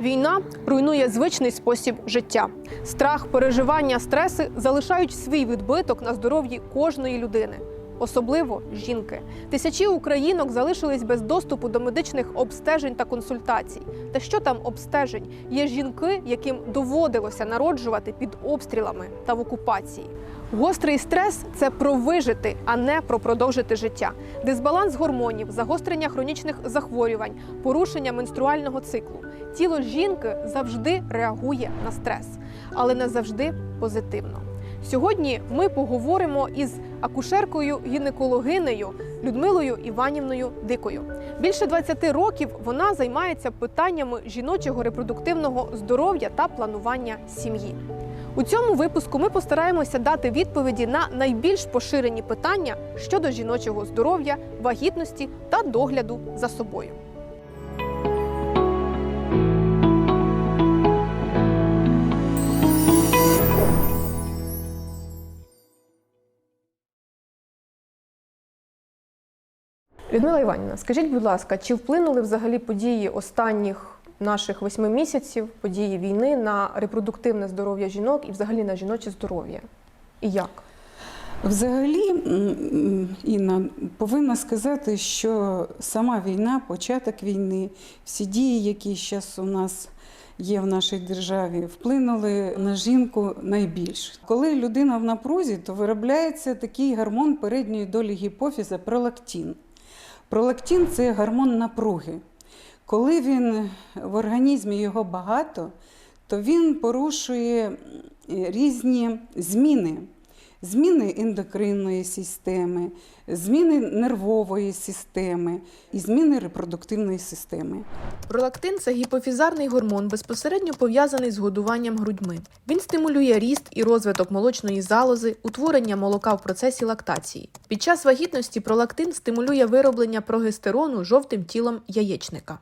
Війна руйнує звичний спосіб життя. Страх, переживання, стреси залишають свій відбиток на здоров'ї кожної людини, особливо жінки. Тисячі українок залишились без доступу до медичних обстежень та консультацій. Та що там обстежень? Є жінки, яким доводилося народжувати під обстрілами та в окупації. Гострий стрес це про вижити, а не про продовжити життя. Дисбаланс гормонів, загострення хронічних захворювань, порушення менструального циклу. Тіло жінки завжди реагує на стрес, але не завжди позитивно. Сьогодні ми поговоримо із акушеркою гінекологинею Людмилою Іванівною Дикою. Більше 20 років вона займається питаннями жіночого репродуктивного здоров'я та планування сім'ї. У цьому випуску ми постараємося дати відповіді на найбільш поширені питання щодо жіночого здоров'я, вагітності та догляду за собою. Людмила Іванівна, скажіть, будь ласка, чи вплинули взагалі події останніх наших восьми місяців, події війни на репродуктивне здоров'я жінок і взагалі на жіноче здоров'я? І як? Взагалі, Інна, повинна сказати, що сама війна, початок війни, всі дії, які зараз у нас є в нашій державі, вплинули на жінку найбільш. Коли людина в напрузі, то виробляється такий гормон передньої долі гіпофіза пролактин. Пролактин це гормон напруги. Коли він в організмі його багато, то він порушує різні зміни. Зміни ендокринної системи, зміни нервової системи і зміни репродуктивної системи. Пролактин це гіпофізарний гормон, безпосередньо пов'язаний з годуванням грудьми. Він стимулює ріст і розвиток молочної залози, утворення молока в процесі лактації. Під час вагітності пролактин стимулює вироблення прогестерону жовтим тілом яєчника.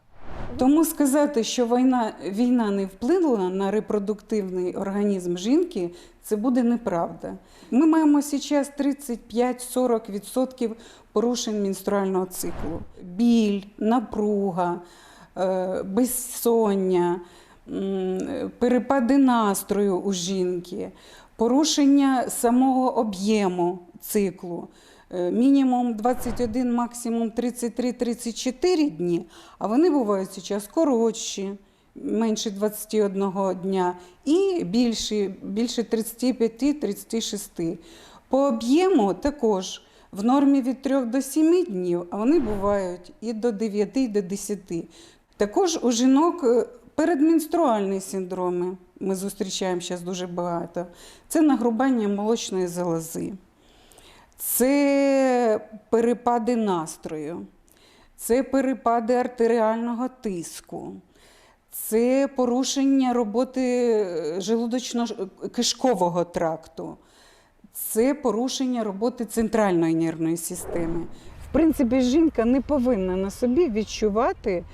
Тому сказати, що війна, війна не вплинула на репродуктивний організм жінки, це буде неправда. Ми маємо зараз 35-40% порушень менструального циклу. Біль, напруга, е, безсоння, перепади настрою у жінки, порушення самого об'єму циклу. Е, Мінімум 21, максимум 33-34 дні, а вони бувають зараз коротші, менше 21 дня, і більші, більше 35-36. По об'єму також в нормі від 3 до 7 днів, а вони бувають і до 9, і до 10. Також у жінок е, передменструальні синдроми ми зустрічаємо зараз дуже багато. Це нагрубання молочної залози. Це перепади настрою, це перепади артеріального тиску, це порушення роботи е, желудочно-кишкового тракту, це порушення роботи центральної нервної системи. В принципі, жінка не повинна на собі відчувати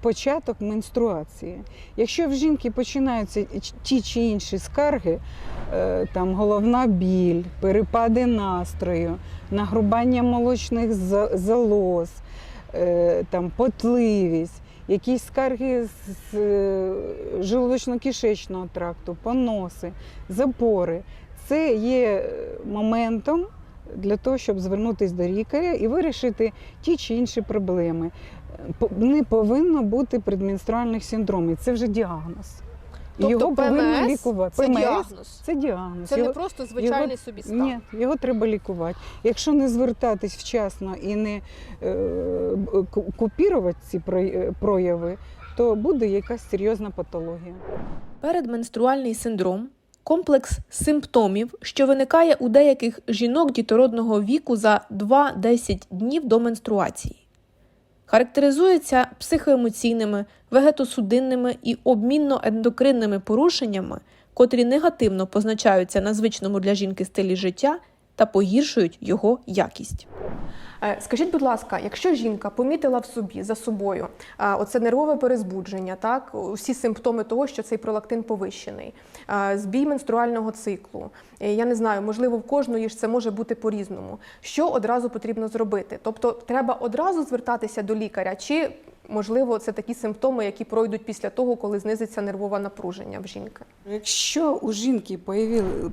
початок менструації. Якщо в жінки починаються ті чи інші скарги, е, там головна біль, перепади настрою, нагрубання молочних залоз, е, там потливість, якісь скарги з е, желудочно-кишечного тракту, поноси, запори. Це є е, моментом для того, щоб звернутися до лікаря і вирішити ті чи інші проблеми. Не повинно бути предменструальних синдромів. Це вже діагноз. Тобто його повинно лікувати. це ПМС діагноз. це діагноз. Це не просто звичайний собі стан. ні, його треба лікувати. Якщо не звертатись вчасно і не е, купірувати ці е, прояви, то буде якась серйозна патологія. Передменструальний синдром комплекс симптомів, що виникає у деяких жінок дітородного віку за 2-10 днів до менструації. Характеризується психоемоційними, вегетосудинними і обмінно-ендокринними порушеннями, котрі негативно позначаються на звичному для жінки стилі життя та погіршують його якість. Е, Скажіть, будь ласка, якщо жінка помітила в собі за собою е, оце нервове перезбудження, так усі симптоми того, що цей пролактин повищений, е, збій менструального циклу, я не знаю, можливо, в кожної ж це може бути по-різному. Що одразу потрібно зробити? Тобто, треба одразу звертатися до лікаря, чи можливо, це такі симптоми, які пройдуть після того, коли знизиться нервове напруження в жінки. Якщо у жінки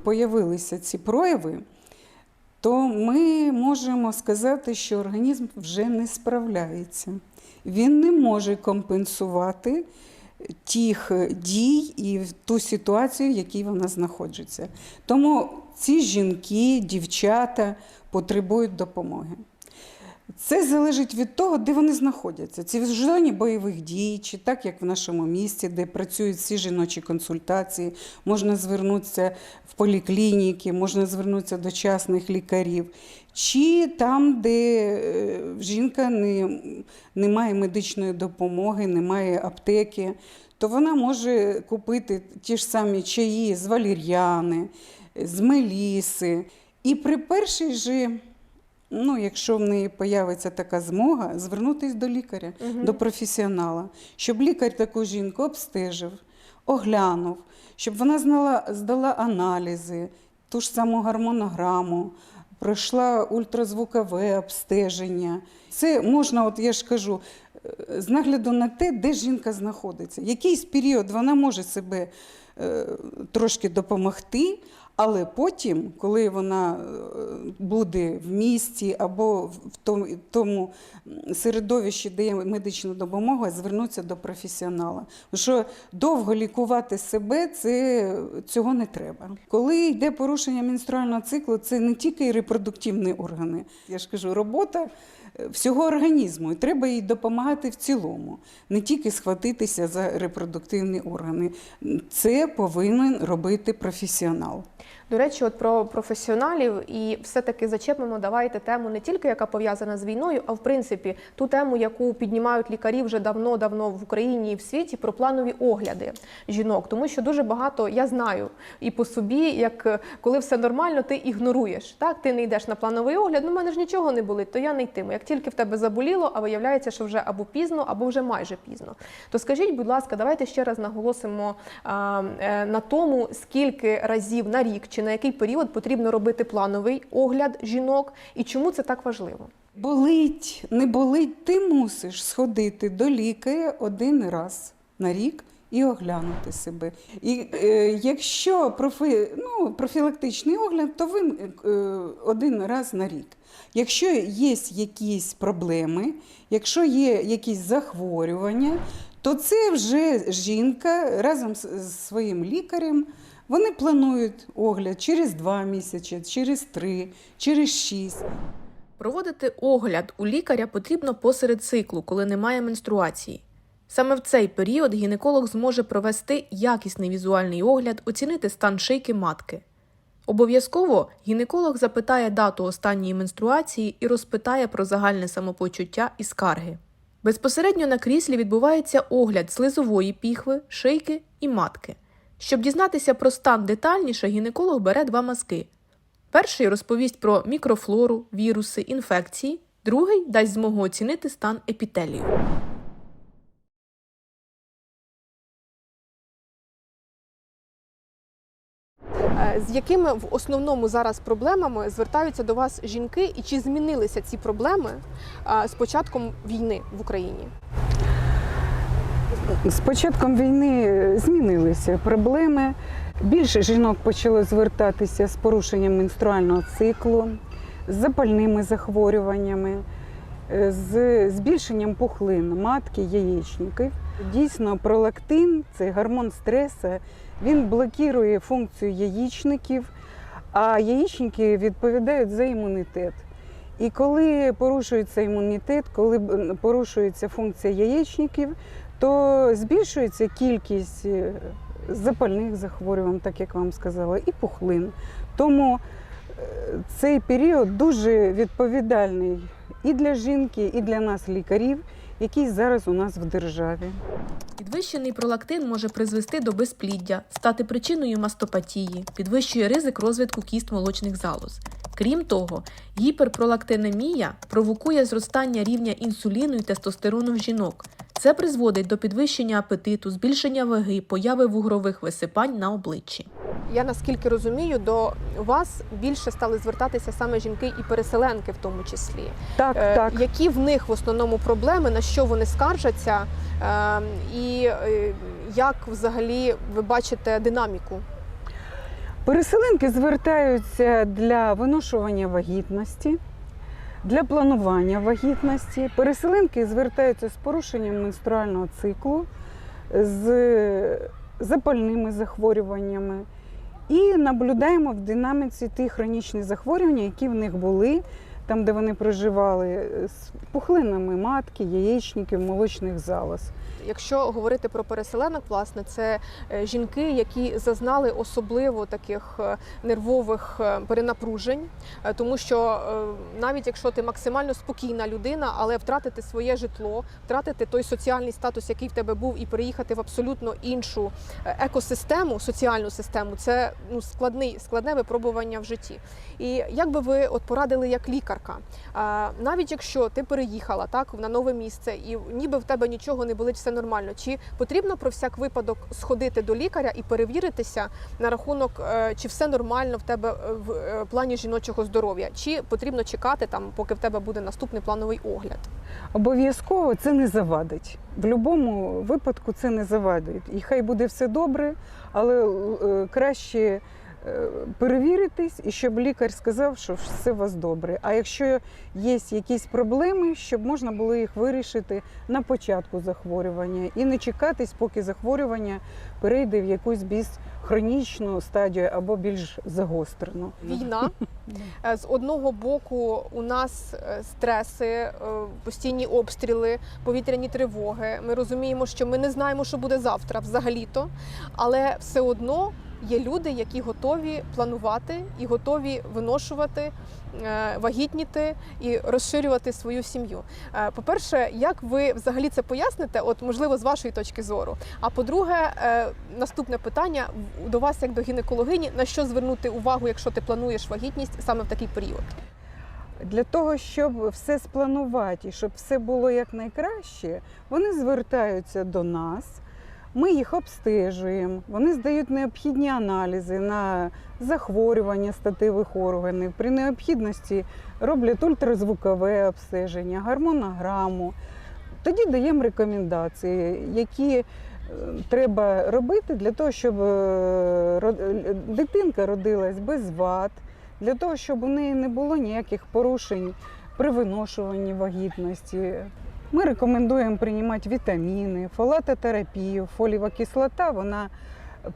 появилися ці прояви, то ми можемо сказати, що організм вже не справляється. Він не може компенсувати тих дій і ту ситуацію, в якій вона знаходиться. Тому ці жінки, дівчата потребують допомоги. Це залежить від того, де вони знаходяться. Ці в зоні бойових дій, чи так як в нашому місті, де працюють всі жіночі консультації, можна звернутися в поліклініки, можна звернутися до частних лікарів, чи там, де е, жінка не, не має медичної допомоги, немає аптеки, то вона може купити ті ж самі чаї з валір'яни, з меліси. І при першій же Ну, якщо в неї появиться така змога, звернутися до лікаря, Мгм. до професіонала, щоб лікар таку жінку обстежив, оглянув, щоб вона знала, здала аналізи, ту ж саму гормонограму, пройшла ультразвукове обстеження. Це можна, от я ж кажу, е, з нагляду на те, де жінка знаходиться. Якийсь період вона може себе е, трошки допомогти, але потім, коли вона е, буде в місті або в тому, середовищі, де є медична допомога, звернутися до професіонала. Що довго лікувати себе це цього не треба. Коли йде порушення менструального циклу, це не тільки репродуктивні органи. Я ж кажу, робота всього організму, і треба їй допомагати в цілому, не тільки схватитися за репродуктивні органи. Це повинен робити професіонал. До речі, от про професіоналів і все-таки зачепимо давайте тему не тільки яка пов'язана з війною, а в принципі ту тему, яку піднімають лікарі вже давно-давно в Україні і в світі, про планові огляди жінок. Тому що дуже багато я знаю і по собі, як е, коли все нормально, ти ігноруєш. Так, ти не йдеш на плановий огляд. Ну, в мене ж нічого не болить, то я не йтиму. Як тільки в тебе заболіло, а виявляється, що вже або пізно, або вже майже пізно. То скажіть, будь ласка, давайте ще раз наголосимо а, е, на тому, скільки разів на рік чи на який період потрібно робити плановий огляд жінок, і чому це так важливо? Болить, не болить, ти мусиш сходити до лікаря один раз на рік і оглянути себе. І е, якщо профі, ну, профілактичний огляд, то ви е, один раз на рік. Якщо є якісь проблеми, якщо є якісь захворювання, то це вже жінка разом з, з своїм лікарем. Вони планують огляд через два місяці, через три, через шість. Проводити огляд у лікаря потрібно посеред циклу, коли немає менструації. Саме в цей період гінеколог зможе провести якісний візуальний огляд, оцінити стан шийки матки. Обов'язково гінеколог запитає дату останньої менструації і розпитає про загальне самопочуття і скарги. Безпосередньо на кріслі відбувається огляд слизової піхви, шийки і матки. Щоб дізнатися про стан детальніше, гінеколог бере два мазки. Перший розповість про мікрофлору, віруси, інфекції, другий дасть змогу оцінити стан епітелію. Е, З якими в основному зараз проблемами звертаються до вас жінки, і чи змінилися ці проблеми е, з початком війни в Україні? З початком війни змінилися проблеми. Більше жінок почало звертатися з порушенням менструального циклу, з запальними захворюваннями, е, з збільшенням пухлин матки, яєчників. Дійсно, пролактин це гормон стресу, він блокує функцію яєчників, а яєчники відповідають за імунітет. І коли порушується імунітет, коли порушується функція яєчників, то збільшується кількість е, запальних захворювань, так як вам сказала, і пухлин. Тому е, цей період дуже відповідальний і для жінки, і для нас, лікарів, який зараз у нас в державі. Підвищений пролактин може призвести до безпліддя, стати причиною мастопатії, підвищує ризик розвитку кіст молочних залоз. Крім того, гіперпролактинемія провокує зростання рівня інсуліну і тестостерону в жінок. Це призводить до підвищення апетиту, збільшення ваги, появи вугрових висипань на обличчі. я наскільки розумію, до вас більше стали звертатися саме жінки і переселенки, в тому числі. Так, Е, так. Які в них в основному проблеми, на що вони скаржаться, е, і е, як взагалі ви бачите динаміку? Переселенки звертаються для виношування вагітності, для планування вагітності. Переселенки звертаються з порушенням менструального циклу, з запальними захворюваннями. І наблюдаємо в динаміці ті хронічні захворювання, які в них були, там, де вони проживали, з пухлинами матки, яєчників, молочних залоз. Якщо говорити про переселенок, власне, це е, жінки, які зазнали особливо таких е, нервових е, перенапружень, тому що навіть якщо ти максимально спокійна людина, але втратити своє житло, втратити той соціальний статус, який в тебе був, і переїхати в абсолютно іншу екосистему, соціальну систему, це ну складний складне випробування в житті. І як би ви от порадили як лікарка, навіть якщо ти переїхала так на нове місце, і ніби в тебе нічого не болить, все нормально. Чи потрібно про всяк випадок сходити до лікаря і перевіритися на рахунок, е, чи все нормально в тебе е, в е, плані жіночого здоров'я, чи потрібно чекати там, поки в тебе буде наступний плановий огляд? Обов'язково це не завадить. В будь-якому випадку це не завадить. І хай буде все добре, але краще перевіритись і щоб лікар сказав, що все у вас добре. А якщо є якісь проблеми, щоб можна було їх вирішити на початку захворювання і не чекатись, поки захворювання перейде в якусь більш хронічну стадію або більш загострену. Війна Е, з одного боку у нас е, стреси, е, постійні обстріли, повітряні тривоги. Ми розуміємо, що ми не знаємо, що буде завтра взагалі-то, але все одно є люди, які готові планувати і готові виношувати, е, вагітніти і розширювати свою сім'ю. Е, По-перше, як ви взагалі це поясните? От можливо, з вашої точки зору. А по-друге, е, наступне питання до вас, як до гінекологині, на що звернути увагу, якщо ти плануєш вагітність саме в такий період? Для того, щоб все спланувати і щоб все було якнайкраще, вони звертаються до нас. Ми їх обстежуємо, вони здають необхідні аналізи на захворювання статевих органів. При необхідності роблять ультразвукове обстеження, гормонограму. Тоді даємо рекомендації, які е, треба робити для того, щоб е, дитинка родилась без вад, для того, щоб у неї не було ніяких порушень при виношуванні вагітності. Ми рекомендуємо приймати вітаміни, фолатотерапію, фолієва кислота, вона е,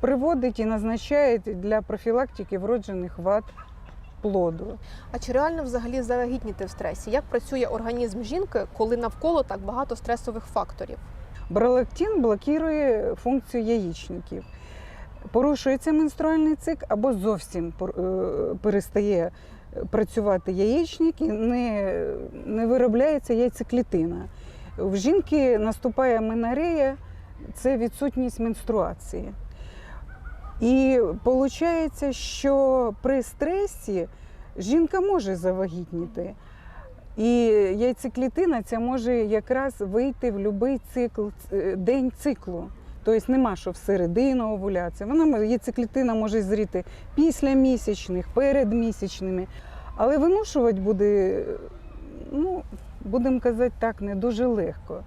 приводить і назначає для профілактики вроджених вад плоду. А чи реально взагалі завагітніти в стресі? Як працює організм жінки, коли навколо так багато стресових факторів? Бролактин блокує функцію яєчників. Порушується менструальний цикл або зовсім е, перестає працювати яєчник і не, не виробляється яйцеклітина. В жінки наступає менорея, це відсутність менструації. І виходить, що при стресі жінка може завагітніти. І яйцеклітина ця може якраз вийти в будь-який цикл, день циклу. Тобто нема що всередину овуляції. Вона яйцеклітина може зріти після місячних, перед місячними. Але виношувати буде, ну, будемо казати так, не дуже легко.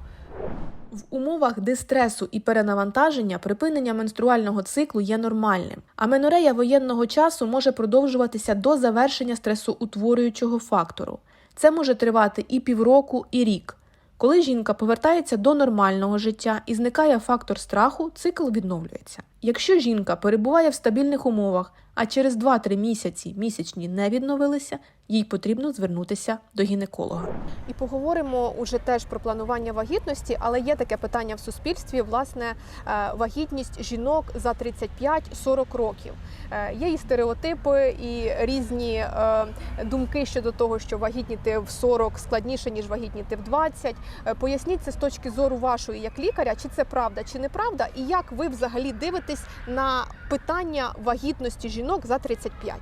В умовах дистресу і перенавантаження припинення менструального циклу є нормальним, а менорея воєнного часу може продовжуватися до завершення стресоутворюючого фактору. Це може тривати і півроку, і рік. Коли жінка повертається до нормального життя і зникає фактор страху, цикл відновлюється. Якщо жінка перебуває в стабільних умовах, а через 2-3 місяці місячні не відновилися, їй потрібно звернутися до гінеколога. І поговоримо уже теж про планування вагітності, але є таке питання в суспільстві: власне, е, вагітність жінок за 35-40 років. Е, Є і стереотипи, і різні е, думки щодо того, що вагітніти в 40 складніше ніж вагітніти в 20. Е, Поясніть це з точки зору вашої як лікаря, чи це правда, чи неправда, і як ви взагалі дивитесь на питання вагітності жінок за 35?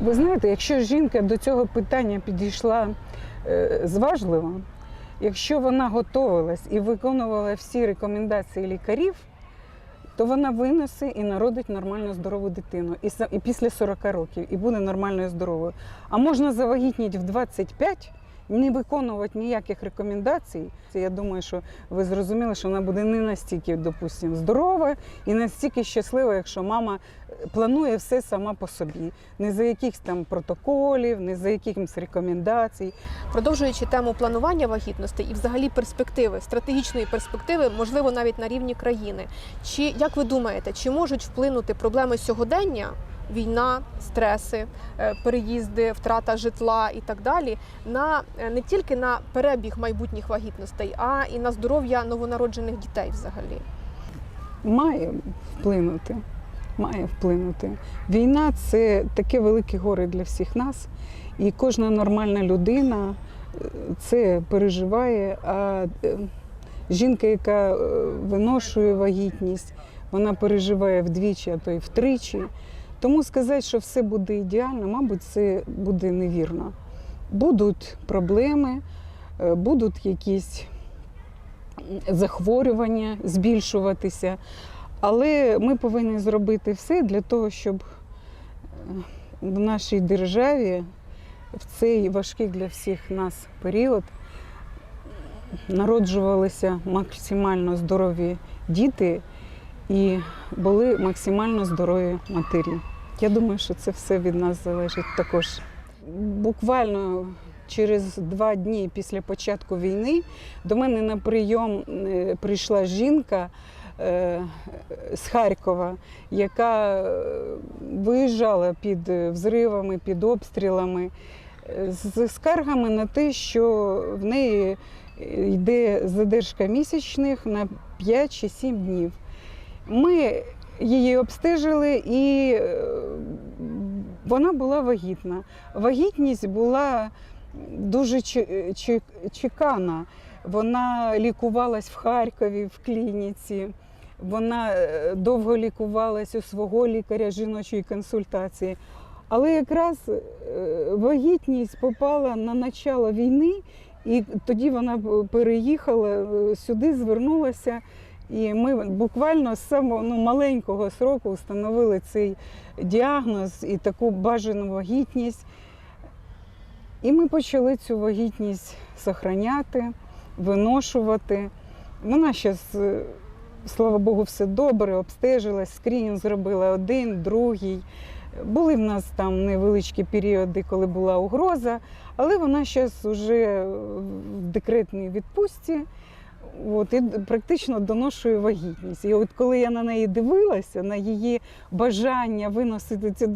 Ви знаєте, якщо жінка до цього питання підійшла е, зважливо, якщо вона готувалась і виконувала всі рекомендації лікарів, то вона винесе і народить нормально здорову дитину. І, і після 40 років, і буде нормальною здоровою. А можна завагітніти в 25, не виконувати ніяких рекомендацій. Це Я думаю, що ви зрозуміли, що вона буде не настільки, допустимо, здорова і настільки щаслива, якщо мама планує все сама по собі, не за якихось там протоколів, не за якихось рекомендацій. Продовжуючи тему планування вагітності і взагалі перспективи, стратегічної перспективи, можливо, навіть на рівні країни. Чи як ви думаєте, чи можуть вплинути проблеми сьогодення? Війна, стреси, е, переїзди, втрата житла і так далі на е, не тільки на перебіг майбутніх вагітностей, а і на здоров'я новонароджених дітей взагалі. Має вплинути. Має вплинути. Війна це таке велике горе для всіх нас, і кожна нормальна людина е, це переживає. А е, жінка, яка е, виношує вагітність, вона переживає вдвічі, а то й втричі. Тому сказати, що все буде ідеально, мабуть, це буде невірно. Будуть проблеми, будуть якісь захворювання збільшуватися. Але ми повинні зробити все для того, щоб е, в нашій державі в цей важкий для всіх нас період народжувалися максимально здорові діти і були максимально здорові матері. Я думаю, що це все від нас залежить також. Буквально через два дні після початку війни до мене на прийом е, прийшла жінка з Харкова, яка е, виїжджала під взривами, під обстрілами, е, з скаргами на те, що в неї йде задержка місячних на 5 чи 7 днів. Ми її обстежили, і е, вона була вагітна. Вагітність була дуже чекана. Вона лікувалась в Харкові в клініці. Вона е, довго лікувалась у свого лікаря жіночої консультації. Але якраз е, вагітність попала на начало війни, і тоді вона переїхала е, сюди, звернулася. І ми буквально з самого ну, маленького сроку встановили цей діагноз і таку бажану вагітність. І ми почали цю вагітність сохраняти, виношувати. Вона зараз, слава Богу, все добре, обстежилась, скрінінг зробила один, другий. Були в нас там невеличкі періоди, коли була угроза, але вона зараз вже в декретній відпустці. От, і практично доношує вагітність. І от коли я на неї дивилася, на її бажання виносити цю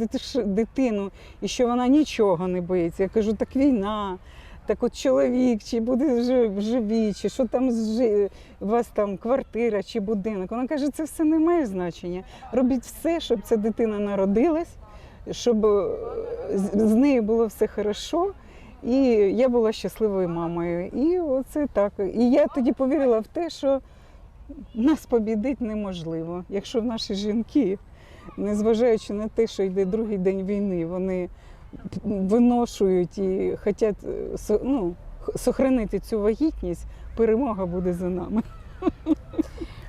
дитину, і що вона нічого не боїться, я кажу, так війна, так от чоловік, чи буде жи- живі, чи що там у вас там квартира чи будинок. Вона каже, це все не має значення. Робіть все, щоб ця дитина народилась, щоб е, з- нею було все хорошо. І я була щасливою мамою. І оце так. І я тоді повірила в те, що нас побідити неможливо. Якщо наші жінки, незважаючи на те, що йде другий день війни, вони виношують і хочуть е, ну, сохранити цю вагітність, перемога буде за нами.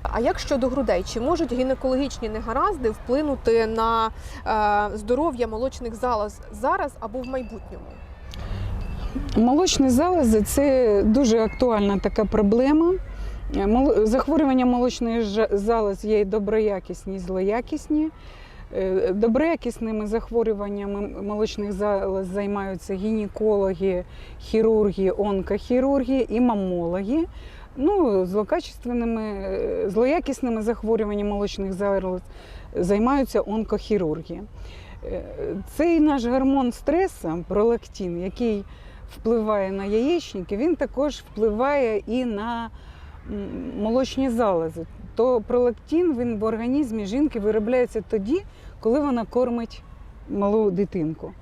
А як щодо грудей, чи можуть гінекологічні негаразди вплинути на е, здоров'я молочних залоз зараз або в майбутньому? Молочні залози це дуже актуальна така проблема. Е, Захворювання молочної залоз є і доброякісні, і злоякісні. Е, Доброякісними захворюваннями молочних залоз займаються гінекологи, хірурги, онкохірурги і мамологи. Ну, злокачественними, е, злоякісними захворюваннями молочних залоз займаються онкохірурги. Е, Цей наш гормон стресу, пролактин, який впливає на яєчники, він також впливає і на молочні залози. То пролактин він в організмі жінки виробляється тоді, коли вона кормить малу дитинку.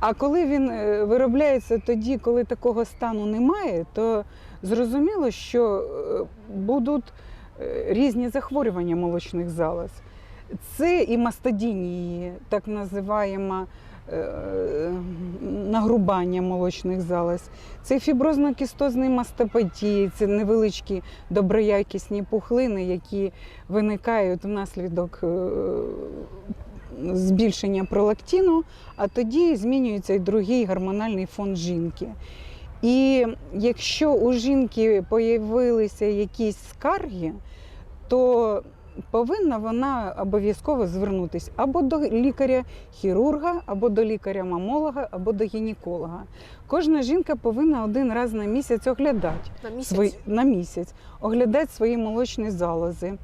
А коли він е, виробляється тоді, коли такого стану немає, то зрозуміло, що е, будуть е, різні захворювання молочних залоз. Це і мастодінії, так називаємо нагрубання молочних залоз. Це фіброзно-кістозний мастопатії, це невеличкі доброякісні пухлини, які виникають внаслідок збільшення пролактину, а тоді змінюється і другий гормональний фон жінки. І якщо у жінки появилися якісь скарги, то повинна вона обов'язково звернутися або до лікаря-хірурга, або до лікаря-мамолога, або до гінеколога. Кожна жінка повинна один раз на місяць оглядати На місяць. свої, на місяць, оглядати свої молочні залози.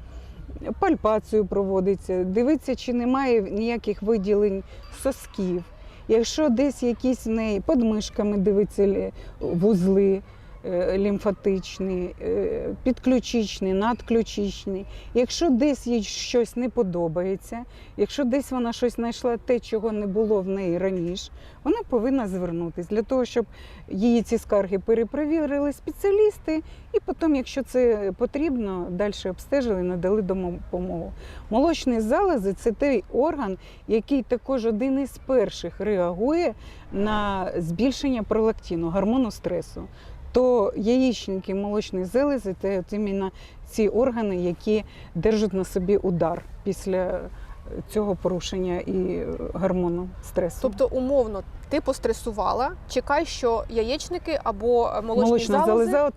Пальпацію проводиться, дивиться, чи немає ніяких виділень сосків. Якщо десь якісь в неї подмишками дивиться вузли е, лімфатичні, е, підключичні, надключичні. Якщо десь їй щось не подобається, якщо десь вона щось знайшла те, чого не було в неї раніше, вона повинна звернутися для того, щоб її ці скарги перепровірили спеціалісти, і потім, якщо це потрібно, далі обстежили, надали допомогу. Молочні залози це той орган, який також один із перших реагує на збільшення пролактину, гормону стресу. То яєчники, молочні залози це от іменно ці органи, які держать на собі удар після цього порушення і е, гормону стресу. Тобто, умовно, ти постресувала, чекай, що яєчники або молочні Молочна залози залоза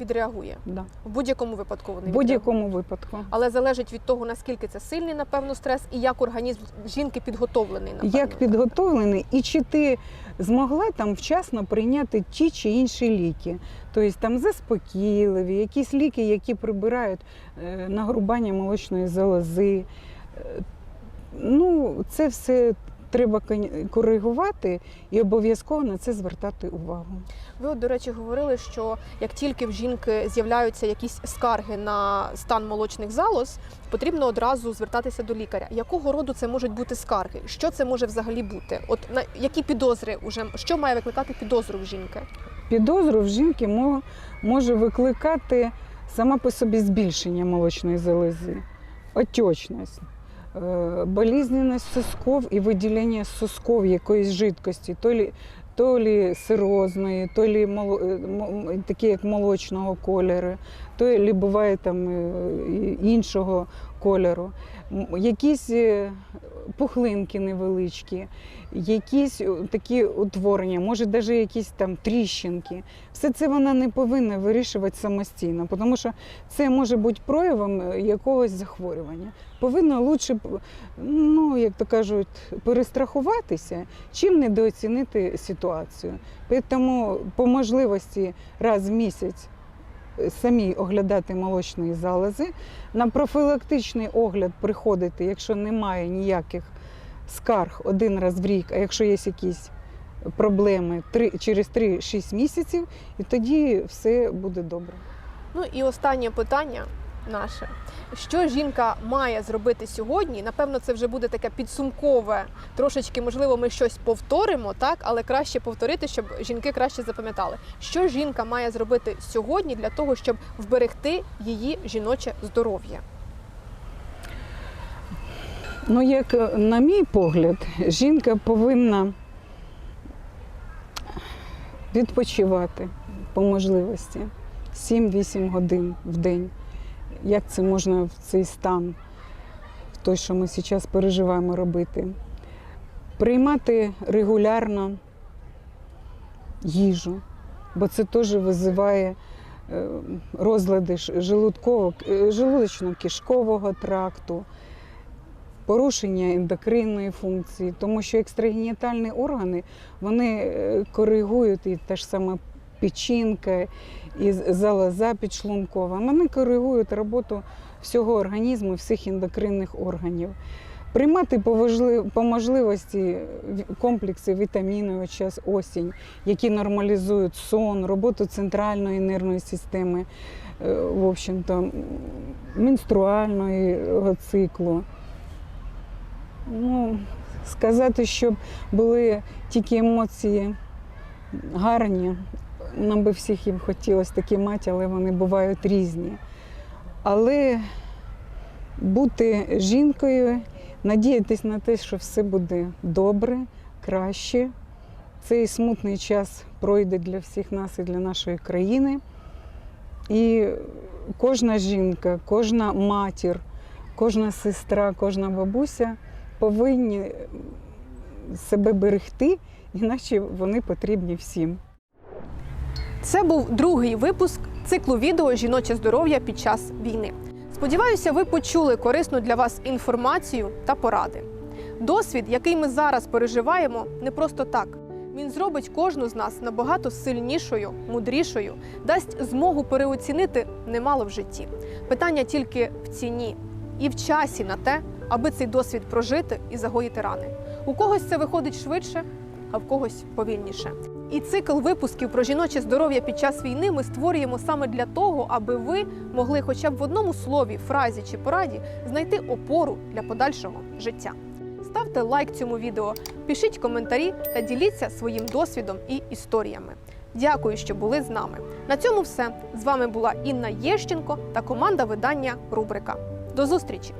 відреагує. Да. В будь-якому випадку вони В будь-якому випадку. Але залежить від того, наскільки це сильний, напевно, стрес, і як організм жінки підготовлений. Напевно, Як підготовлений, і чи ти змогла там вчасно прийняти ті чи інші ліки. Тобто там заспокійливі, якісь ліки, які прибирають е, нагрубання молочної залози. Ну, це все треба коригувати і обов'язково на це звертати увагу. Ви, от, до речі, говорили, що як тільки в жінки з'являються якісь скарги на стан молочних залоз, потрібно одразу звертатися до лікаря. Якого роду це можуть бути скарги? Що це може взагалі бути? От на які підозри уже що має викликати підозру в жінки? Підозру в жінки мо- може викликати сама по собі збільшення молочної залози, отечність, е, сусков сосков і виділення сосков якоїсь жидкості, то лі, то лі сирозної, то лі моло, е, мо- м, такі як молочного кольору, то лі буває там іншого кольору. Якісь пухлинки невеличкі, якісь е, такі утворення, може навіть якісь там тріщинки. Все це вона не повинна вирішувати самостійно, тому що це може бути проявом е, якогось захворювання. Повинна лучше, ну як то кажуть, перестрахуватися, чим недооцінити ситуацію. Тому по можливості раз в місяць самі оглядати молочні залози, на профілактичний огляд приходити, якщо немає ніяких скарг один раз в рік, а якщо є якісь проблеми через 3-6 місяців, і тоді все буде добре. Ну і останнє питання наше. Що жінка має зробити сьогодні? Напевно, це вже буде таке підсумкове. Трошечки, можливо, ми щось повторимо, так, але краще повторити, щоб жінки краще запам'ятали. Що жінка має зробити сьогодні для того, щоб вберегти її жіноче здоров'я? Ну, як е, на мій погляд, жінка повинна відпочивати по можливості 7-8 годин в день. Як це можна в цей стан, в той, що ми зараз переживаємо, робити? Приймати регулярно їжу, бо це теж визиває е, розлади е, желудочно-кишкового тракту порушення ендокринної функції, тому що екстрагенітальні органи вони е, коригують і та ж сама печінка, і залоза підшлункова. Вони коригують роботу всього організму, всіх ендокринних органів. Приймати по, можливості комплекси вітамінів час осінь, які нормалізують сон, роботу центральної нервної системи, е, в общем-то, менструального циклу. Ну, сказати, щоб були тільки емоції гарні. Нам би всіх їм хотілося такі мати, але вони бувають різні. Але бути жінкою, надіятись на те, що все буде добре, краще. Цей смутний час пройде для всіх нас і для нашої країни. І кожна жінка, кожна матір, кожна сестра, кожна бабуся повинні себе берегти, іначе вони потрібні всім. Це був другий випуск циклу відео Жіноче здоров'я під час війни. Сподіваюся, ви почули корисну для вас інформацію та поради. Досвід, який ми зараз переживаємо, не просто так. Він зробить кожну з нас набагато сильнішою, мудрішою, дасть змогу переоцінити немало в житті. Питання тільки в ціні і в часі на те, аби цей досвід прожити і загоїти рани. У когось це виходить швидше, а в когось повільніше. І цикл випусків про жіноче здоров'я під час війни ми створюємо саме для того, аби ви могли хоча б в одному слові, фразі чи пораді знайти опору для подальшого життя. Ставте лайк цьому відео, пишіть коментарі та діліться своїм досвідом і історіями. Дякую, що були з нами. На цьому все. З вами була Інна Єщенко та команда видання Рубрика. До зустрічі!